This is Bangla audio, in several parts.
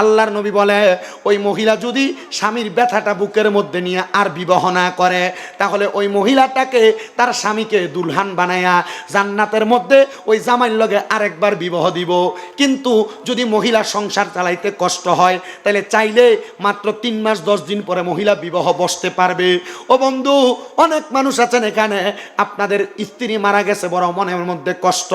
আল্লাহর নবী বলে, ওই মহিলা যদি স্বামীর ব্যথাটা বুকের মধ্যে নিয়ে আর বিবাহ না করে, তাহলে ওই মহিলাটাকে তার স্বামীকে দুলহান বানায়া জান্নাতের মধ্যে ওই জামাইর লগে আরেকবার বিবাহ দিব। কিন্তু যদি মহিলা সংসার চালাইতে কষ্ট হয়, তাহলে চাইলে মাত্র তিন মাস, দশ দিন পরে মহিলা বিবাহ বসতে পারবে। ও বন্ধু, অনেক মানুষ আছেন এখানে, আপনাদের স্ত্রী মারা গেছে বড় মনের মধ্যে কষ্ট।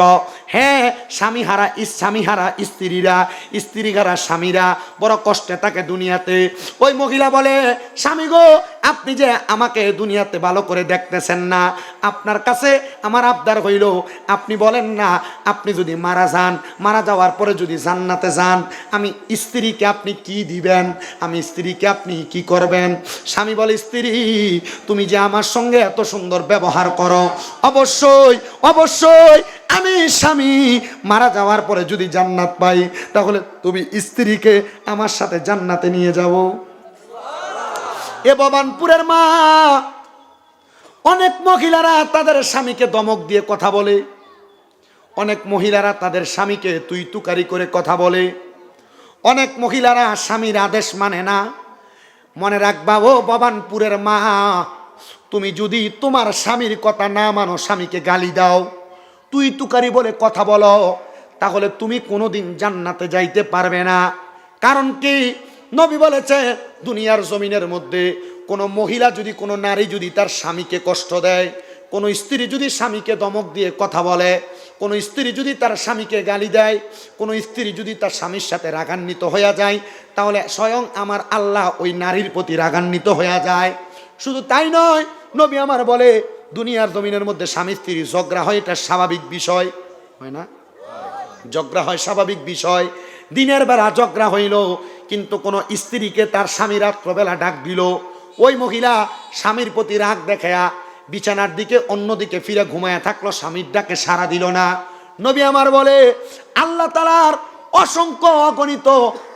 হ্যাঁ স্বামী হারা স্বামী হারা স্ত্রীরা স্ত্রী হারা স্বামীরা বড় কষ্টে থাকে দুনিয়াতে। ওই মহিলা বলে, স্বামী গো, আপনি যে আমাকে দুনিয়াতে ভালো করে দেখতেছেন না, আপনার কাছে আমার আবদার হইল, আপনি বলেন না, আপনি যদি মারা যান, মারা যাওয়ার পরে যদি জান্নাতে যান, আমি স্ত্রীকে আপনি কি দিবেন? আমি স্ত্রীকে আপনি কি করবেন? স্বামী বলে, স্ত্রী, তুমি যে আমার সঙ্গে এত সুন্দর ব্যবহার করো, অবশ্যই অবশ্যই আমি স্বামী, মারা যাওয়ার পরে যদি জান্নাত পাই, তাহলে তুমি স্ত্রীকে আমার সাথে জান্নাতে নিয়ে যাব এ ভবানপুরের মা, অনেক মহিলারা তাদের স্বামীকে দমক দিয়ে কথা বলে। অনেক মহিলারা তাদের স্বামীকে তুই তুকারি করে কথা বলে। অনেক মহিলারা স্বামীর আদেশ মানে না। মনে রাখবা, ও ভবানপুরের মা, তুমি যদি তোমার স্বামীর কথা না মানো, স্বামীকে গালি দাও। তুই তুকারি বলে কথা বলো, তাহলে তুমি কোনোদিন জান্নাতে যাইতে পারবে না। কারণ কি? নবী বলেছে, দুনিয়ার জমিনের মধ্যে কোনো মহিলা যদি, কোনো নারী যদি তার স্বামীকে কষ্ট দেয়, কোনো স্ত্রী যদি স্বামীকে দমক দিয়ে কথা বলে, কোনো স্ত্রী যদি তার স্বামীকে গালি দেয়, কোনো স্ত্রী যদি তার স্বামীর সাথে রাগান্বিত হয়ে যায়, তাহলে স্বয়ং আমার আল্লাহ ওই নারীর প্রতি রাগান্বিত হয়ে যায়। শুধু তাই নয়, নবী আমার বলে দুনিয়ার জমিনের মধ্যে স্বামী স্ত্রী ঝগড়া হয়, এটা স্বাভাবিক বিষয়। হয় না? ঝগড়া হয়, স্বাভাবিক বিষয়। দিনের বেলা ঝগড়া হইল, কিন্তু কোনো স্ত্রীকে তার স্বামী রাত্রবেলা ডাক দিল। ওই মহিলা স্বামীর প্রতি রাগ দেখায়া বিছানার দিকে অন্যদিকে ফিরে ঘুমায়া থাকল, স্বামীর ডাকে সারা দিল না। নবী আমার বলে, আল্লাহ তালার অসংখ্য অগণিত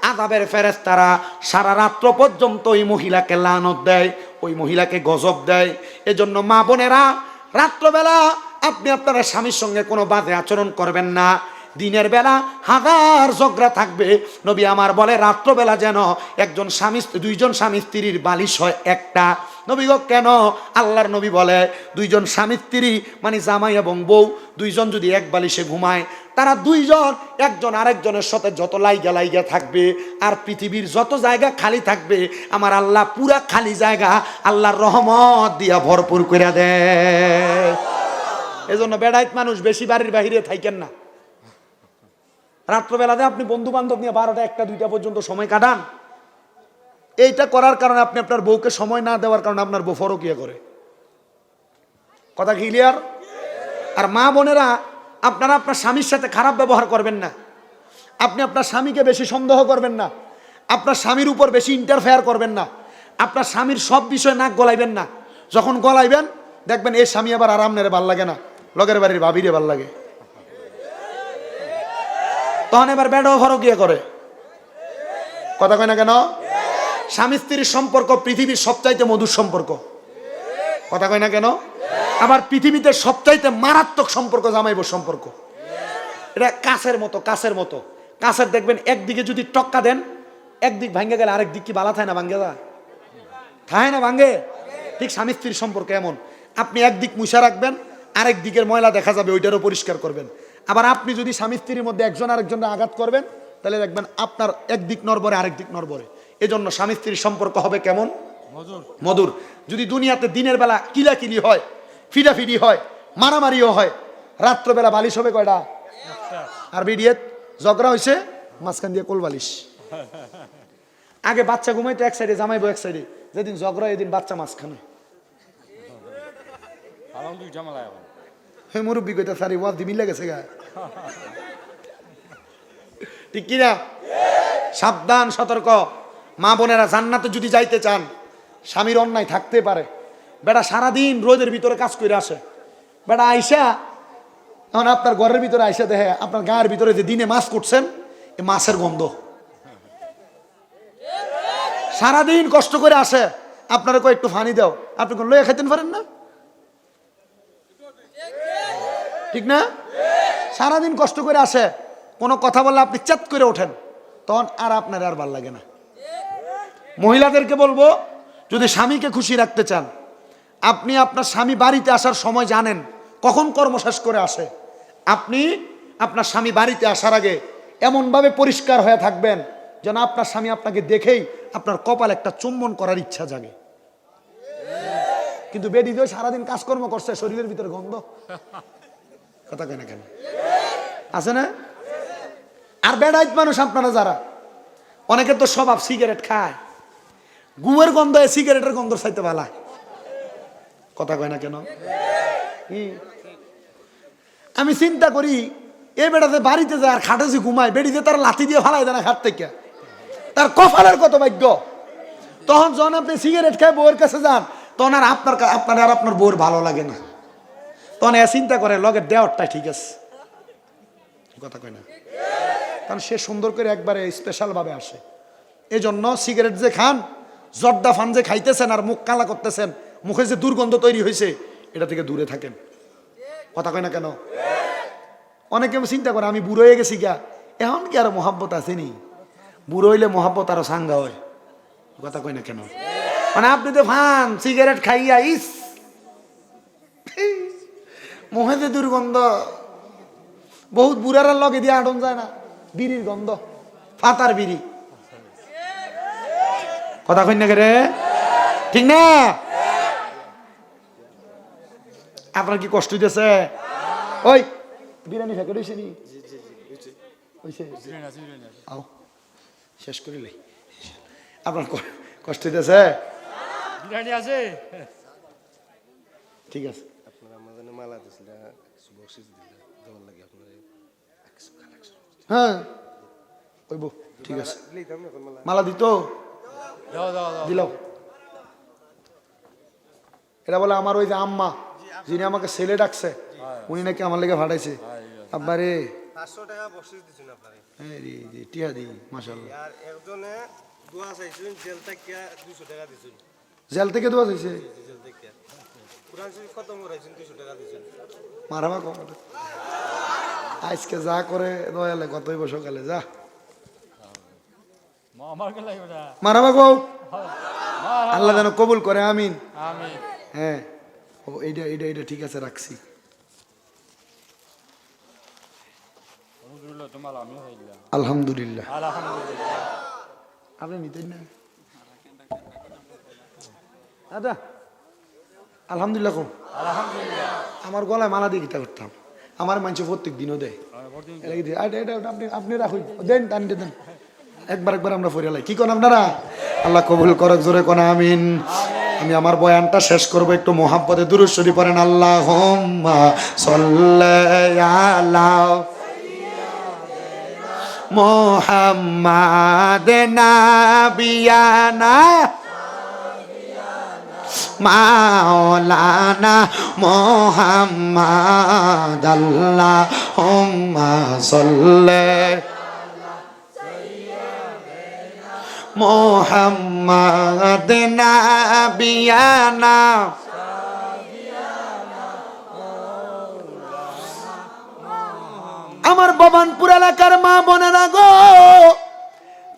আদাবের ফেরেস্তারা সারা রাত্র পর্যন্ত ওই মহিলাকে লানত দেয়। ওই মহিলাকে গজব দেয়। এজন্য মা বোনেরা, রাত্রবেলা আপনি আপনারা স্বামীর সঙ্গে কোনো বাজে আচরণ করবেন না। দিনের বেলা হাজার ঝগড়া থাকবে। নবী আমার বলে, রাত্রবেলা যেন একজন স্বামী, দুইজন স্বামী স্ত্রীর বালিশ হয় একটা। নবী কেন? আল্লাহর নবী বলে, দুইজন স্বামী স্ত্রী মানে জামাই এবং বউ, দুইজন যদি এক বালিশে ঘুমায়, তারা দুইজন, একজন আরেকজনের সাথে যত লাইগা লাইগা থাকবে, আর পৃথিবীর যত জায়গা খালি থাকবে, আমার আল্লাহ পুরা খালি জায়গা আল্লাহর রহমত দিয়া ভরপুর করে দেয় এজন্য বেড়াইত মানুষ বেশি বাড়ির বাহিরে থাকেন না। রাত্রবেলাতে আপনি বন্ধু বান্ধব নিয়ে বারোটা, একটা, দুইটা পর্যন্ত সময় কাটান। এইটা করার কারণে আপনি আপনার বউকে সময় না দেওয়ার কারণে আপনার বউ ফরকিয়া করে। কথা ক্লিয়ার আর মা বোনেরা, আপনারা আপনার স্বামীর সাথে খারাপ ব্যবহার করবেন না। আপনি আপনার স্বামীকে বেশি সন্দেহ করবেন না। আপনার স্বামীর উপর বেশি ইন্টারফেয়ার করবেন না। আপনার স্বামীর সব বিষয়ে নাক গলাইবেন না। যখন গলাইবেন, দেখবেন এই স্বামী আবার আরাম নেড়ে ভালো লাগে না। লগের বাড়ির ভাবিরে ভালো লাগে। তখন এবার বেডও ফরকিয়া করে। কথা কয় না কেন? স্বামী স্ত্রীর সম্পর্ক পৃথিবীর সবচাইতে মধুর সম্পর্ক। কথা কয় না কেন? আবার পৃথিবীতে সবচাইতে মারাত্মক সম্পর্ক জামাইব সম্পর্ক। এটা কাছের মতো কাছের মতো। কাছের দেখবেন, একদিকে যদি টক্কা দেন, একদিক ভাঙ্গে গেলে আরেক দিক কি বালা থাকে না ভাঙ্গে যা থাকে না ভাঙ্গে? ঠিক স্বামী স্ত্রীর সম্পর্ক এমন। আপনি একদিক মুছা রাখবেন, আরেক দিকের ময়লা দেখা যাবে, ওইটারও পরিষ্কার করবেন। আবার আপনি যদি স্বামী স্ত্রীর মধ্যে একজন আরেকজনের আঘাত করবেন, তাহলে দেখবেন আপনার একদিক নরবরে আরেক দিক নরবরে এজন্য স্বামী স্ত্রীর সম্পর্ক হবে কেমন? মধুর। যদি দুনিয়াতে দিনের বেলা কিলাকিলি হয় ফিডাফিডি হয় মারামারিও হয় রাত্রবেলা বালিশ হবে কয়টা? আর বিডিএত ঝগড়া হয়েছে মাঝখান দিয়ে কোল বালিশ আগে বাচ্চা ঘুমাইতো এক সাইডে জামাইবো এক সাইডে। যেদিন ঝগড়া এদিন বাচ্চা মাঝখানে। মুরব্বী কইতা সারি ওয়াজ দি মিলে গেছে গা? ঠিক কিনা? সাবধান সতর্ক। মা বোনেরা জান্নাতে যদি যাইতে চান, স্বামীর অন্যায় থাকতে পারে। বেটা সারাদিন রোদের ভিতরে কাজ করে আসে। বেটা আইসা, এখন আপনার ঘরের ভিতরে আইসা দেখে, আপনার গায়ের ভিতরে যে দিনে মাছ করছেন এ মাছের গন্ধ। সারাদিন কষ্ট করে আসে, আপনারা কয়, একটু ফানি দাও। আপনি কোন লইয়া খাইতেন পারেন না? ঠিক না? সারাদিন কষ্ট করে আসে, কোনো কথা বললে আপনি চেত করে ওঠেন, তখন আর আপনার আর ভালো লাগে না। মহিলাদেরকে বলব, যদি স্বামীকে খুশি রাখতে চান, আপনি আপনার স্বামী বাড়িতে আসার সময় জানেন কখন কর্ম শেষ করে আসে। আপনি আপনার স্বামী বাড়িতে আসার আগে এমনভাবে পরিষ্কার হয়ে থাকবেন যেন আপনার স্বামী আপনাকে দেখেই আপনার কপাল একটা চুম্বন করার ইচ্ছা জাগে। কিন্তু বেডি দিয়ে সারাদিন কাজকর্ম করছে, শরীরের ভিতরে গন্ধ। কথা কয় না কেন? আছে না? আর বেড়াইত মানুষ আপনারা যারা, অনেকের তো স্বভাব, সিগারেট খায়। গুয়ের গন্ধ সিগারেটের গন্ধ চাইতে পালা কথা কয় না কেন? আমি চিন্তা করি এ বেড়াতে বাড়িতে যায় আর খাটে যে ঘুমায় বেড়িতে তার লাথি দিয়ে ফালাই দেয় না খাট থেকে। তার কপালের কত ভাগ্য। তখন যখন আপনি সিগারেট খায় বউয়ের কাছে যান, তখন আর আপনার আপনার আর আপনার বউর ভালো লাগে না। তখন এ চিন্তা করে, লগের দেওয়ারটা ঠিক আছে। কথা কয় না। কারণ সে সুন্দর করে একবারে স্পেশালভাবে আসে। এই জন্য সিগারেট যে খান জর্দা ফান যে খাইতেছেন আর মুখ কালা করতেছেন, মুখে যে দুর্গন্ধ তৈরি হয়েছে এটা থেকে দূরে থাকেন। কথা কয় না কেন? অনেকে চিন্তা করে, আমি বুড়ো হয়ে গেছি গা এখন কি আর মহাব্বত আসেনি বুড়ো হইলে মহাব্বত আরও সাঙ্গা হয়। কথা কয় না কেন? মানে আপনি তো ফান, সিগারেট খাইয়া, ইস! মুখে যে দুর্গন্ধ, বহুত বুড়ার লগে দিয়ে আটন যায় না। বিড়ির গন্ধ, ফাতার বিড়ি। কথা কই না রে? ঠিক না? আপনার কি কষ্ট হইতেছে? ওই বিরিয়ানি ফেকে রয়েছে নি। শেষ করিলে আপনার কষ্ট হইতেছে? বিরিয়ানি আছে। ঠিক আছে। আপনারা আমাদের মালা দিছিল কিছু বকশিস দেওয়ার লাগে আপনার হ্যাঁ। ওইব ঠিক আছে। মালা? মালা দিত? দাও দাও দাও। দিল এটা বলে আমার ওই যে আম্মা যিনি আমাকে ছেলে ডাকছে উনি নাকি আমার লেগে ফাটাইছে। আব্বারে দোয়া জেল থেকে মারাবা কম আজকে যা করে দয়ালে কতই বসো কালে যা মা আমার কে লাগবে না মারাবা আল্লাহ যেন কবুল করে আমিন। আমি হ্যাঁ। ও এইটা এইটা এইটা ঠিক আছে রাখছি। আলহামদুলিল্লাহ। আপনি নিতেন না? দাদা আলহামদুলিল্লাহ কো। আমার গলায় মালা দিয়ে গীতা করতাম। আমার মানুষ প্রত্যেক দিনও দেয়। এটা এটা আপনি আপনি রাখুন। দেন টান দেন। একবার একবার আমরা ফরিয়ালাই কি কোন আপনারা? আল্লাহ কবুল করক, জোরে কোন আমিন। আমি আমার বয়ানটা শেষ করব, একটু মোহাব্বতে দুরুশ্বরী পড়েন। আল্লাহ মোহাম্মদ নাবিয়ানা মাওলানা মোহাম্মদ। আল্লাহুম্মা সাল্লি মোহাম্মদ নাবিয়ানা। আমার ভবানপুর এলাকার মা বোনেরা গো,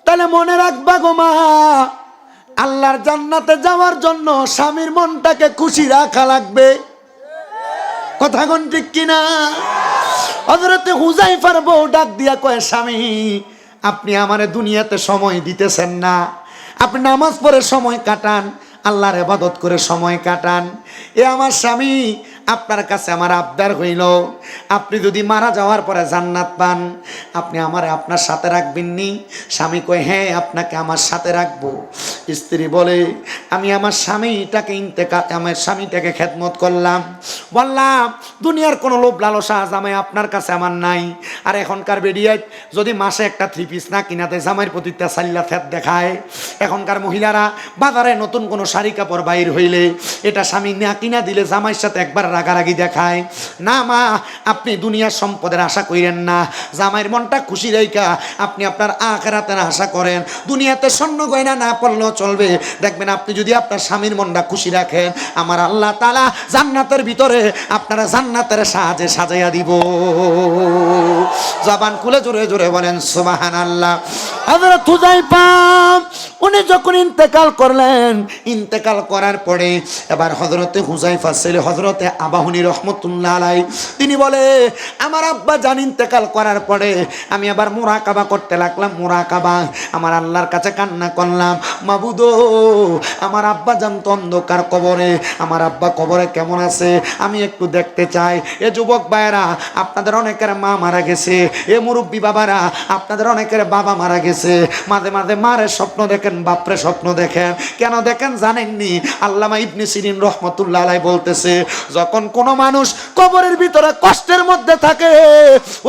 তাহলে মনে রাখবা গো মা, আল্লাহর জান্নাতে যাওয়ার জন্য স্বামীর মনটাকে খুশি রাখা লাগবে। কথা কোন ঠিক কিনা? হজরতে হুজাইফার বউ ডাক দিয়া কয়, স্বামী আপনি আমারে দুনিয়াতে সময় দিতেছেন না। আপনি নামাজ পড়ে সময় কাটান, আল্লাহর ইবাদত করে সময় কাটান। এ আমার স্বামী, আপনার কাছে আমার আবদার হইল আপনি যদি মারা যাওয়ার পরে জান্নাত পান, আপনি আমার আপনার সাথে রাখবেন নি স্বামী কয় হ্যাঁ আপনাকে আমার সাথে রাখব। স্ত্রী বলে, আমি আমার স্বামীটাকে ইন্তেকা, আমার স্বামীটাকে খেদমত করলাম। বললাম, দুনিয়ার কোনো লোভ লালসা জামাই আপনার কাছে আমার নাই। আর এখনকার বেরিয়ে যদি মাসে একটা থ্রি পিস না কিনাতে জামাইয়ের প্রতি সাল্লা ফেদ দেখায়, এখনকার মহিলারা বাজারে নতুন কোনো শাড়ি কাপড় বাইর হইলে, এটা স্বামী না কিনা দিলে জামাইয়ের সাথে একবার রাগারাগি দেখায়। না মা আপনি দুনিয়ার সম্পদের আশা করেন না। জামাইয়ের মনটা খুশি রেখা আপনি আপনার আখেরাতের আশা করেন। দুনিয়াতে স্বর্ণ গয়না না পড়লেও চলবে। দেখবেন আপনি যদি আপনার স্বামীর মনটা খুশি রাখেন, আমার আল্লাহ তালা জান্নাতের ভিতরে আপনারা জান্নাতের সাহায্যে সাজাইয়া দিব। জবান খুলে জোরে জোরে বলেন সুবাহান আল্লাহ উনি যখন ইন্তেকাল করলেন, ইন্তেকাল করার পরে এবার হজরতে হুজাইফা ছেলে হজরতে আবাহনী রহমতুল্লাহ আলাই তিনি বলে, আমার আব্বা জান ইন্তেকাল করার পরে আমি আবার মোরাকাবা করতে লাগলাম, মোরাকাবা। আমার আল্লাহর কাছে কান্না করলাম, মাবুদো, আমার আব্বা জান তো অন্ধকার কবরে। আমার আব্বা কবরে কেমন আছে? আমি একটু দেখতে চাই। এ যুবক ভাইয়েরা, আপনাদের অনেকের মা মারা গেছে। এ মুরব্বী বাবারা, আপনাদের অনেকের বাবা মারা গেছে। মাঝে মাঝে মারের স্বপ্ন দেখেন, বাপরে স্বপ্ন দেখেন। কেন দেখেন জানেননি? আল্লামা ইবনে সিরিন রহমতুল্লাহ বলতেছে, যখন কোনো মানুষ কবরের ভিতরে কষ্টের মধ্যে থাকে।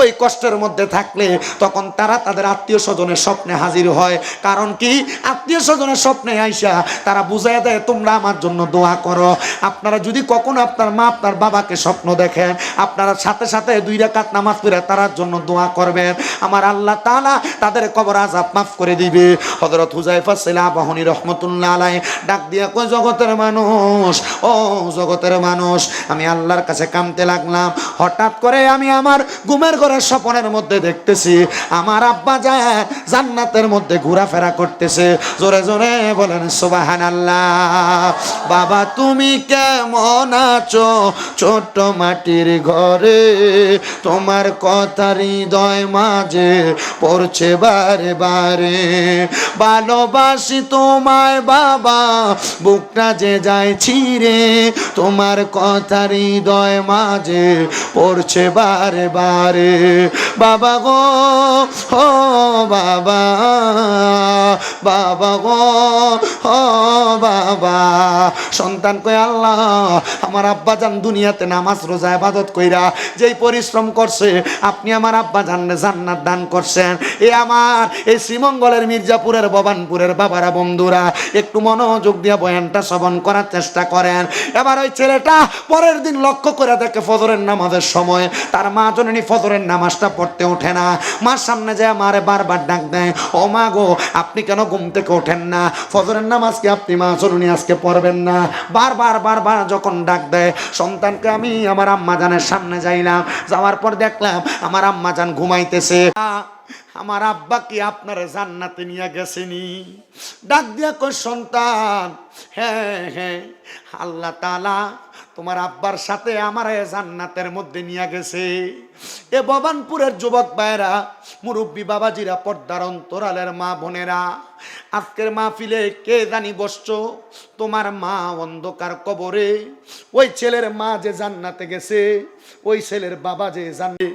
ওই কষ্টের মধ্যে থাকলে তখন তারা তাদের আত্মীয় স্বজনের স্বপ্নে হাজির হয়। কারণ কি? আত্মীয় স্বজনের স্বপ্নে আইসা তারা বুঝাই দেয়, তোমরা আমার জন্য দোয়া করো। আপনারা যদি কখনো আপনার মা, আপনার বাবাকে স্বপ্ন দেখেন, আপনারা সাথে সাথে দুই রাকাত নামাজ পড়ে তার জন্য দোয়া করবেন। আমার আল্লাহ তালা তাদের কবর আজাব মাফ করে দিবে। হযরত হুজাইফা সেলা বাহনী রহমতুল্লাহ আলাই ডাক দিয়া কই জগতের মানুষ, ও জগতের মানুষ, আমি আল্লাহর কাছে কামতে লাগলাম। হঠাৎ করে আমি আমার ঘুমের ঘরের স্বপনের মধ্যে দেখতেছি, আমার আব্বা যায় জান্নাতের মধ্যে ঘোরাফেরা করতেছে। জোরে জোরে বলেন সুবাহান বাবা, তুমি কেমন আছো? ছোট্ট মাটির ঘরে তোমার কথা হৃদয় মাঝে পড়ছে বারে বারে। ভালোবাসি তোমায় বাবা, বুকটা যে যায় ছিঁড়ে, তোমার কথা হৃদয় মাঝে পড়ছে বারে বারে। বাবা গো, ও বাবা বাবা গো, ও বাবা। সন্তান কই আল্লাহ, আমার আব্বা জান দুনিয়াতে নামাজ রোজা ইবাদত কইরা যেই পরিশ্রম করছে, আপনি আমার আব্বা জানলে জান্নাত দান করছেন। এ আমার, এই শ্রীমঙ্গলের মির্জাপুরের, ভবানপুরের বাবারা, বন্ধুরা, একটু মনোযোগ দিয়ে বয়ানটা শ্রবণ করার চেষ্টা করেন। এবার ওই ছেলেটা পরের দিন লক্ষ্য করে দেখে ফজরের নামাজের সময় তার মা জননী ফজরের নামাজটা পড়তে ওঠে না। মার সামনে যায় মারে বারবার ডাক দেয়, ও মা গো, আপনি কেন ঘুম থেকে ওঠেন না? ফজরের নামাজ কি আপনি মা জননী আজকে পড়বেন না? বারবার বারবার যখন ডাক দেয়, সন্তানকে আমি আমার আম্মা জানের সামনে যাইলাম। যাওয়ার পর দেখলাম আমার আম্মা জান ঘুমাইতেছে আমার আব্বা কি আপনার জান্নাতে নিয়ে গেছেনি? ডাক দিয়া কই সন্তান হ্যাঁ হ্যাঁ আল্লাহ তালা তোমার আব্বার সাথে আমার জান্নাতের মধ্যে নিয়ে গেছে। এ ভবানপুরের যুবক ভাইরা মুরব্বী বাবাজিরা, পর্দার অন্তরালের মা বোনেরা, আজকের মাহফিলে কে জানি বসছ? তোমার মা অন্ধকার কবরে, ওই ছেলের মা যে জান্নাতে গেছে, ওই ছেলের বাবা যে জানে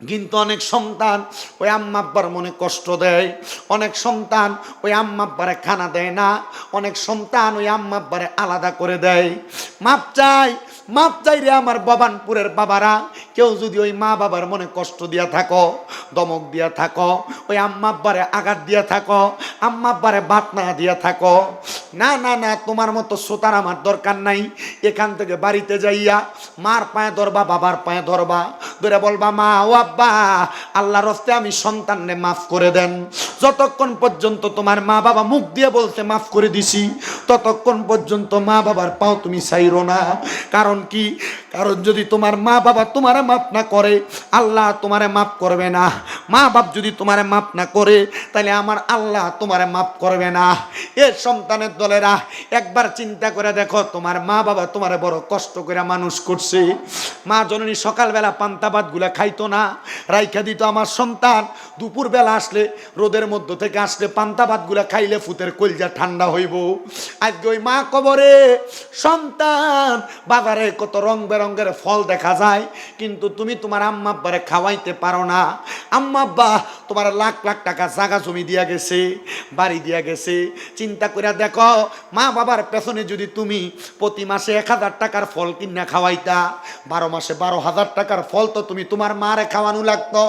কিন্তু অনেক সন্তান ওই আম্মা আব্বার মনে কষ্ট দেয়। অনেক সন্তান ওই আম্মা আব্বারে খানা দেয় না। অনেক সন্তান ওই আম্মা আব্বারে আলাদা করে দেয়। মাপ চাই মাপ চাই রে আমার বাবানপুরের বাবারা। কেউ যদি ওই মা বাবার মনে কষ্ট দিয়া থাকো, দমক দিয়া থাকো, ওই আম্মাব্বারে আঘাত দিয়া থাকো আম্মাব্বারে বাত না দিয়া থাকো। না না না, তোমার মতো সোতার আমার দরকার নাই। এখান থেকে বাড়িতে যাইয়া মার পায়ে ধরবা, বাবার পায়ে ধরবা। ধরে বলবা, মা, ও আব্বা, আল্লাহর রস্তে আমি সন্তানরে মাফ করে দেন। যতক্ষণ পর্যন্ত তোমার মা বাবা মুখ দিয়ে বলতে মাফ করে দিছি, ততক্ষণ পর্যন্ত মা বাবার পাও তুমি চাইরো না। কারণ কি? কারণ যদি তোমার মা বাবা তোমারে মাফ না করে, আল্লাহ তোমারে মাফ করবে না। মা বাপ যদি তোমারে মাফ না করে তাহলে আমার আল্লাহ তোমারে মাফ করবে না। এ সন্তানের দলেরা, একবার চিন্তা করে দেখো, তোমার মা বাবা তোমারে বড় কষ্ট করে মানুষ করছে। মা জননী সকালবেলা পান্তা ভাতগুলা খাইতো না, রাইখা দিত আমার সন্তান। দুপুরবেলা আসলে, রোদের মধ্য থেকে আসলে পান্তা ভাতগুলা খাইলে ফুতের কলজা ঠান্ডা হইব। আজকে ওই মা কবরে, সন্তান, বাজারে কত রং বেরঙ্গের ফল দেখা যায়, কিন্তু তুমি তোমার আম্মা আব্বারে খাওয়াইতে পারো না। আম্মা আব্বা, তোমার লাখ লাখ টাকা জাগা জমি দিয়া গেছে, বাড়ি দিয়া গেছে। চিন্তা করে দেখো, মা বাবার পেছনে যদি তুমি প্রতি মাসে এক হাজার টাকার ফল কিনা খাওয়াইতা, বারো মাসে বারো হাজার টাকার ফল তো তুমি তোমার মারে খাওয়ানো লাগতো।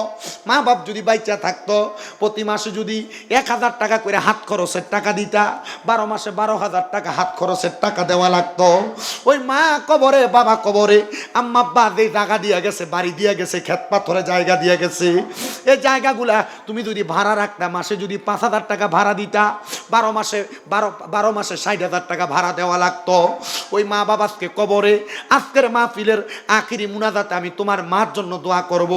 মা বাপ যদি বাইচা থাকতো, প্রতি মাসে যদি এক হাজার টাকা করে হাত খরচের টাকা দিতা, বারো মাসে বারো হাজার টাকা হাত খরচের টাকা দেওয়া লাগতো। ওই মা কবরে, বাবা কবরে, আম্মা আব্বা যে জায়গা দিয়া গেছে, বাড়ি দিয়া গেছে ক্ষেত পাথরে জায়গা দিয়া গেছে। এই জায়গাগুলা তুমি যদি ভাড়া রাখতা, মাসে যদি পাঁচ হাজার টাকা ভাড়া দিতা, বারো মাসে বারো বারো মাসে ষাট হাজার টাকা ভাড়া দেওয়া লাগতো। ওই মা বাবাকে কবরে, আজকের মাহফিলের আখিরি মুনাজাতে আমি তোমার মার জন্য দোয়া করব,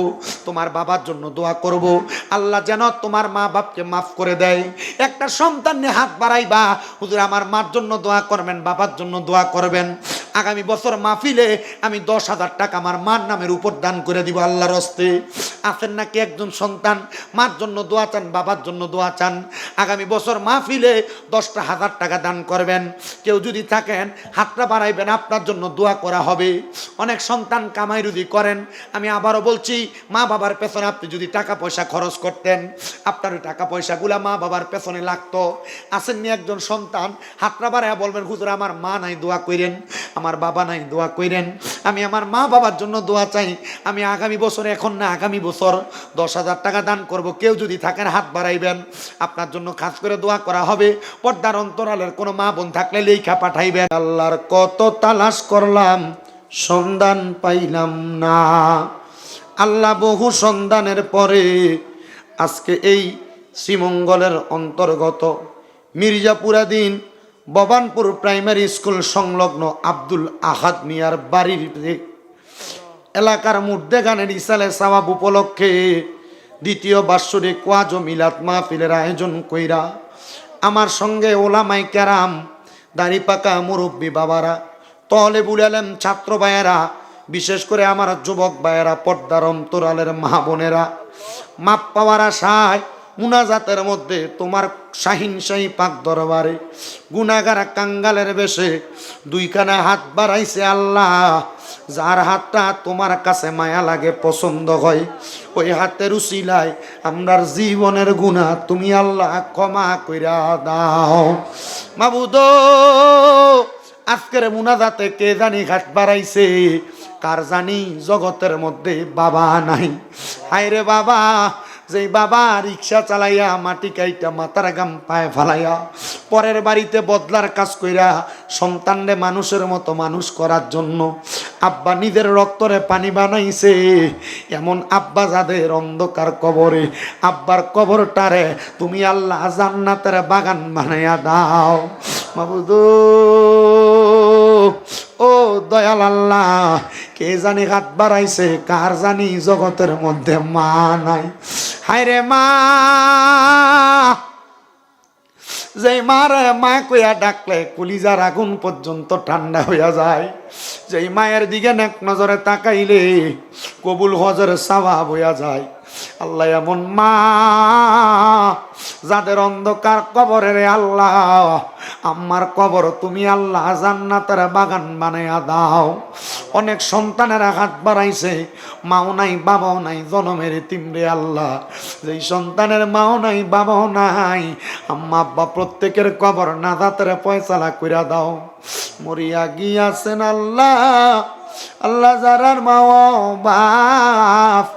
তোমার বাবার জন্য দোয়া করব। আল্লাহ যেন তোমার মা বাপকে মাফ করে দেয়। একটা সন্তান নিয়ে হাত বাড়াইবা, হুজুর আমার মার জন্য দোয়া করবেন, বাবার জন্য দোয়া করবেন। আগামী বছর মাহফিলে আমি দশ হাজার টাকা আমার মার নামের উপর দান করে দিব আল্লাহর হস্তে। আছেন নাকি একজন সন্তান? মার জন্য দোয়া চান, বাবার জন্য দোয়া চান? আগামী বছর মাহফিলে দশটা হাজার টাকা দান করবেন। কেউ যদি থাকেন, হাতটা বাড়াইবেন, আপনার জন্য দোয়া করা হবে। অনেক সন্তান কামাই যদি করেন। আমি আবারও বলছি, মা বাবার পেছনে আপনি যদি টাকা পয়সা খরচ করতেন, আপনার ওই টাকা পয়সাগুলা মা বাবার পেছনে লাগতো। আসেননি একজন সন্তান, হাতটা বাড়াইয়া বলবেন, হুজুর, আমার মা নাই, দোয়া কইরেন। আমার বাবা নাই, দোয়া কইরেন। আমি আমার মা বাবার জন্য দোয়া চাই। আমি আগামী বছর, এখন না, আগামী বছর দশ হাজার টাকা দান করব। কেউ যদি থাকেন, হাত বাড়াইবেন। আপনার জন্য খাস করে দোয়া করা হবে। পর্দার অন্তরালের কোনো মা বোন থাকলে লেখা পাঠাইবেন। আল্লাহর কত তালাশ করলাম, সন্ধান পাইলাম না। আল্লাহ বহু সন্ধানের পরে আজকে এই শ্রীমঙ্গলের অন্তর্গত মির্জাপুরাদিন ববানপুর প্রাইমারি স্কুল সংলগ্ন আব্দুল আহাদ মিয়ার বাড়ির এলাকার মুর্দে গানের ইসালে সাবাব উপলক্ষে দ্বিতীয় বাৎসরিক কোয়াজ মিলাত মাহফিলের আয়োজন কইরা আমার সঙ্গে ওলামাই ক্যারাম দাড়ি পাকা মুরব্বী বাবারা তলে বুলালেম ছাত্র ভাইয়েরা, বিশেষ করে আমার যুবক ভাইয়েরা, পর্দার অন্তরালের মা বোনেরা, মাপ পাওয়ার আশায় মুনাজাতের মধ্যে তোমার শাহিন শাহী পাক দরবারে গুনাগারা কাঙ্গালের বেশে দুইখানা হাত বাড়াইছে আল্লাহ, যার হাতটা তোমার কাছে মায়া লাগে, পছন্দ হয়। ওই হাতের উচিলায় আমরার জীবনের গুণা তুমি আল্লাহ ক্ষমা কইরা দাও। মাবুদ, আজকের মুনাজাতে কে জানি ঘাট বাড়াইছে? কার জানি জগতের মধ্যে বাবা নাই। হায় রে বাবা যেই বাবা রিক্সা চালাইয়া মাটি কাইটা মাথার গাম পায়ে ফালাইয়া পরের বাড়িতে বদলার কাজ কইরা সন্তানরে মানুষের মতো মানুষ করার জন্য আব্বা নিজের রক্তরে পানি বানাইছে। এমন আব্বা যাদের অন্ধকার কবরে, আব্বার কবরটারে তুমি আল্লাহ জান্নাতের বাগান বানাইয়া দাও। দয়াল আল্লাহ, কে জানি হাত বাড়াইছে, কার জানি জগতের মধ্যে মা নাই। হায় রে মা, যেই মারে মা কইয়া ডাকলে, কলিজার আগুন পর্যন্ত ঠান্ডা হইয়া যায়। যেই মায়ের দিকে নেক নজরে তাকাইলে, কবুল হজর সাবাব হইয়া যায়। আল্লাহ এমন মা যাদের অন্ধকার কবরে রে আল্লাহ। আমার কবর তুমি আল্লাহ জান্নাতের বাগান বানাইয়া দাও। অনেক সন্তানের হাত বাড়াইছে, মাও নাই, বাবাও নাই, জনমের তিমরে আল্লাহ। যেই সন্তানের মাও নাই, বাবাও নাই, আম্মা আব্বা প্রত্যেকের কবর না নাজাতের পয়সালা কইরা দাও। মরিয়া গিয়াছেন আল্লাহ। আল্লাহ যারার মাও বাপ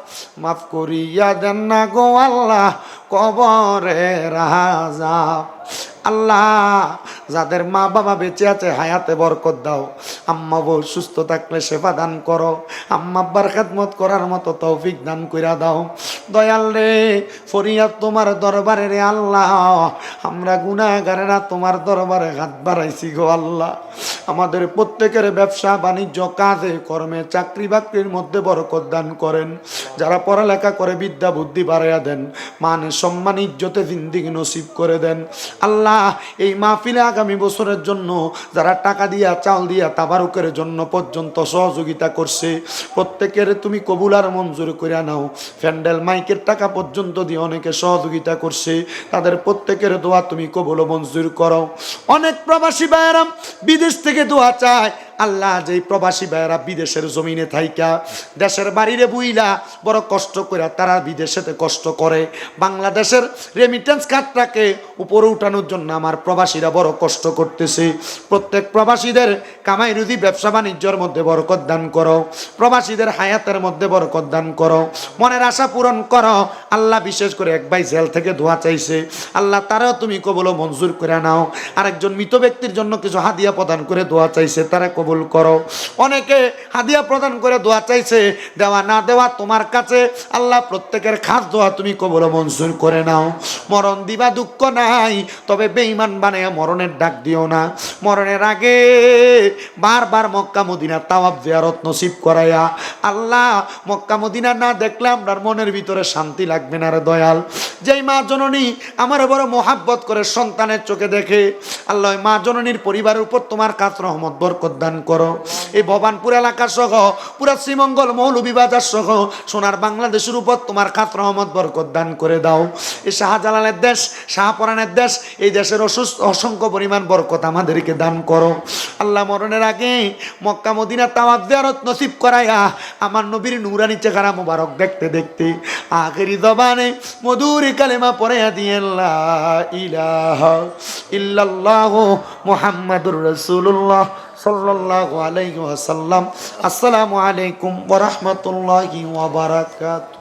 মাফ করিয়া দেন না গো আল্লাহ কবরে রাজা আল্লাহ, যাদের মা বাবা বেঁচে আছে, হায়াতে বরকত দাও। আম্মা বউ সুস্থ থাকলে সেবা দান করো। আম্মা আব্বার খেদমত করার মতো তৌফিক দান কইরা দাও। দয়াল রে, ফরিয়াদ তোমার দরবারে রে আল্লাহ। আমরা গুনাগারেরা তোমার দরবারে হাত বাড়াইছি গো আল্লাহ। আমাদের প্রত্যেকের ব্যবসা, বাণিজ্য, কাজে, কর্মে, চাকরি বাকরির মধ্যে বরকত দান করেন। যারা পড়ালেখা করে বিদ্যা, বুদ্ধি বাড়াইয়া দেন, মান সম্মান, ইজ্জতে জিন্দিগি নসিব করে দেন। আল্লাহ, এই মাহফিলে আগামী বছরের জন্য যারা টাকা দিয়া, চাল দিয়া, তাবারুকের জন্য পর্যন্ত সহযোগিতা করছে, প্রত্যেকের তুমি কবুল আর মঞ্জুর করিয়া নাও। ফ্যান্ডেল মাইকের টাকা পর্যন্ত দিয়ে অনেকে সহযোগিতা করছে, তাদের প্রত্যেকের দোয়া তুমি কবুল মঞ্জুর করো। অনেক প্রবাসী ভাইয়েরাম বিদেশ থেকে দোয়া চায় আল্লাহ যেই প্রবাসী ভাইয়েরা বিদেশের জমিনে থাইকা, দেশের বাড়িরে বুইলা বড় কষ্ট করে তারা বিদেশেতে কষ্ট করে। বাংলাদেশের রেমিটেন্স কার্ডটাকে উপরে উঠানোর জন্য আমার প্রবাসীরা বড় কষ্ট করতেছে। প্রত্যেক প্রবাসীদের কামাই রুদি ব্যবসা বাণিজ্যের মধ্যে বরকত দান করো। প্রবাসীদের হায়াতের মধ্যে বরকত দান করো। মনের আশা পূরণ করো। আল্লাহ বিশেষ করে এক ভাই জেল থেকে ধোয়া চাইছে। আল্লাহ তারাও তুমি কবল মঞ্জুর করে নাও। আরেকজন মৃত ব্যক্তির জন্য কিছু হাদিয়া প্রদান করে দোয়া চাইছে। তারা কবল কবুল করো। অনেকে হাদিয়া প্রদান করে দোয়া চাইছে, দেওয়া না দেওয়া তোমার কাছে। আল্লাহ প্রত্যেকের খাস দোয়া তুমি কবুল মঞ্জুর করে নাও। মরণ দিবা দুঃখ নাই, তবে বেঈমান বানায় মরণের ডাক দিও না। মরণের আগে বারবার মক্কা মদিনা তাওয়াব জিয়ারত নসিব করাইয়া আল্লাহ মক্কা মদিনা না দেখলে আপনার মনের ভিতরে শান্তি লাগবে না রে দয়াল। যেই মা জননী আমার বড় মোহাব্বত করে সন্তানের চোখে দেখে, আল্লাহ মা জননীর পরিবারের উপর তোমার কাজ রহমত, বরকত দান করো। এই ভবানপুর এলাকা সহ, পুরা শ্রীমঙ্গল মৌলভীবাজার সহ, সোনার বাংলাদেশের উপর তোমার কাজ রহমত বরকত দান করে দাও। এই শাহজালালের দেশ, শাহপরানের দেশ, এই দেশের অসুস্থ, অসংখ্য পরিমাণ বরকত আমাদেরকে দান করো। আল্লাহ মরণের আগে মক্কা মদিনা তাওয়াব জিয়ারত নসিব করাইয়া আমার নবীর নুরানি চেহারা মোবারক দেখতে দেখতে আখেরি জবানে মধুর কালেমা পড়ে দিয়ে ইলাহা ইল্লাল্লাহ মুহাম্মাদুর রাসূলুল্লাহ সাল্লাল্লাহু আলাইহি ওয়াসাল্লাম। আসসালামু আলাইকুম ওয়া বারাকাতুহু